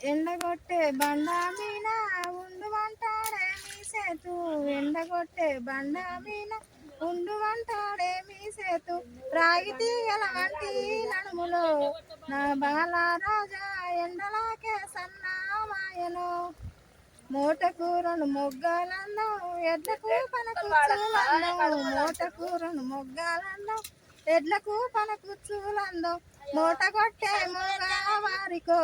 ఎండగొట్టే బండ మీన ఉండుమంటాడే మీ సేతు. ఎండగొట్టే బండ మీన ఉండుమంటాడే మీ సేతు. రాగి తీగల వంటి నడుములో నా బాల రాజా ఎండలాకే సన్నామాయను. మూటకు రెండు మొగ్గాలన్నాం ఎడ్లకు పనకుచ్చులందాం మూటకు రెండు మొగ్గాలన్నాం ఎడ్లకు పనకుచ్చులందాం మూట కొట్టే మూగా వారికో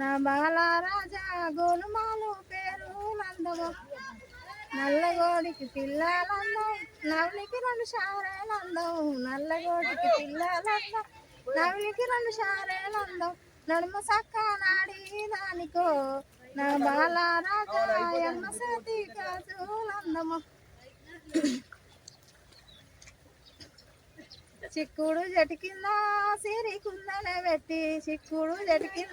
నా బాల రాజా గోలుమాలు పేరు లందము నల్లగోడికి పిల్లలందం నవలికి రెండు షారేలందం నల్లగోడికి పిల్లలందం నవలికి రెండు షారేలందం నడుమ సక్క నాడి దానికో. నా బాల రాజా ఎమ్మ సతి కాజులందము. చిక్కుడు చెట్టు కింద సిరి పెట్టి చిక్కుడు చెట్టు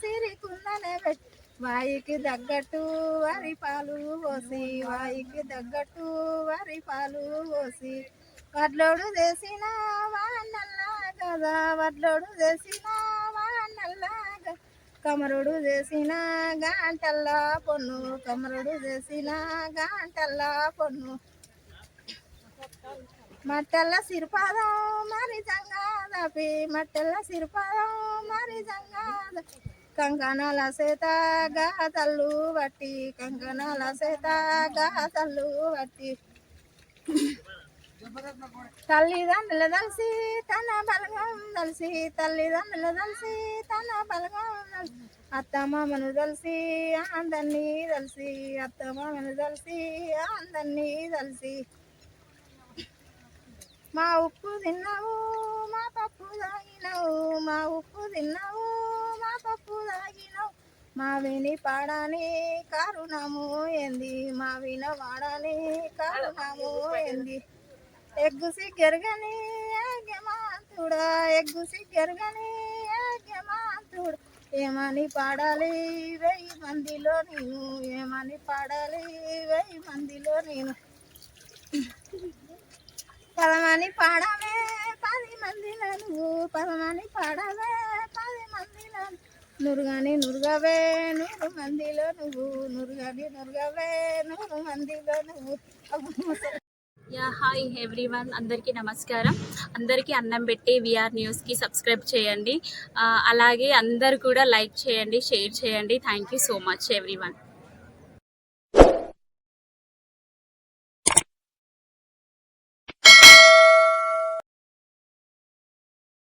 సిరికుందనే పెట్టి. వాయికి తగ్గట్టు వరి పాలు పోసి వాయికి తగ్గట్టు వరి పాలు పోసి. వడ్లోడు చేసిన వానల్లా కదా వడ్లోడు చేసిన వానల్లా కమరుడు చేసిన గాంటల్లా పొన్ను కమరుడు చేసిన గాంటల్లా పొన్ను. మట్టల్లా సిరిపాదం మరి కాపి మట్టెల్ల సిరిపాదం మరి సంగాద. కంకణాల సేత గాతల్లు బట్టి కంకణాల సేత గాతల్లు బట్టి తల్లిదండ్రులు తలసి తన బలగం తలసి తల్లిదండ్రులు తలసి తన బలగం అత్తమామను తలసి అందరినీ తలసి అత్తమామను తలసి అందరినీ తలసి మా ఉప్పు తిన్నావు పప్పు తాగినావు మా ఉప్పు తిన్నావు మా పప్పు తాగినావు మా విని పాడని కారుణము ఏంది? మా విన వాడని కారుణము ఏంది? ఎగ్గుసి గెరగని ఏగమాంతుడా ఎగ్గుసి గెరగని ఏగమాంతుడా ఏమని పాడాలి వెయ్యి మందిలో నేను? ఏమని పాడాలి వెయ్యి మందిలో నేను? పదమని పాడవే పదనాన్ని పాడవే పది మందిలో నురుగాని నురుగవే నూరు మందిలో నువ్వు నురుగాని నురుగవే నూరు మందిలో నువ్వు. యా హాయ్ ఎవ్రీవన్ అందరికీ నమస్కారం. అందరికీ అన్నం పెట్టి విఆర్ న్యూస్కి సబ్స్క్రైబ్ చేయండి. అలాగే అందరు కూడా లైక్ చేయండి షేర్ చేయండి. Thank you so much everyone.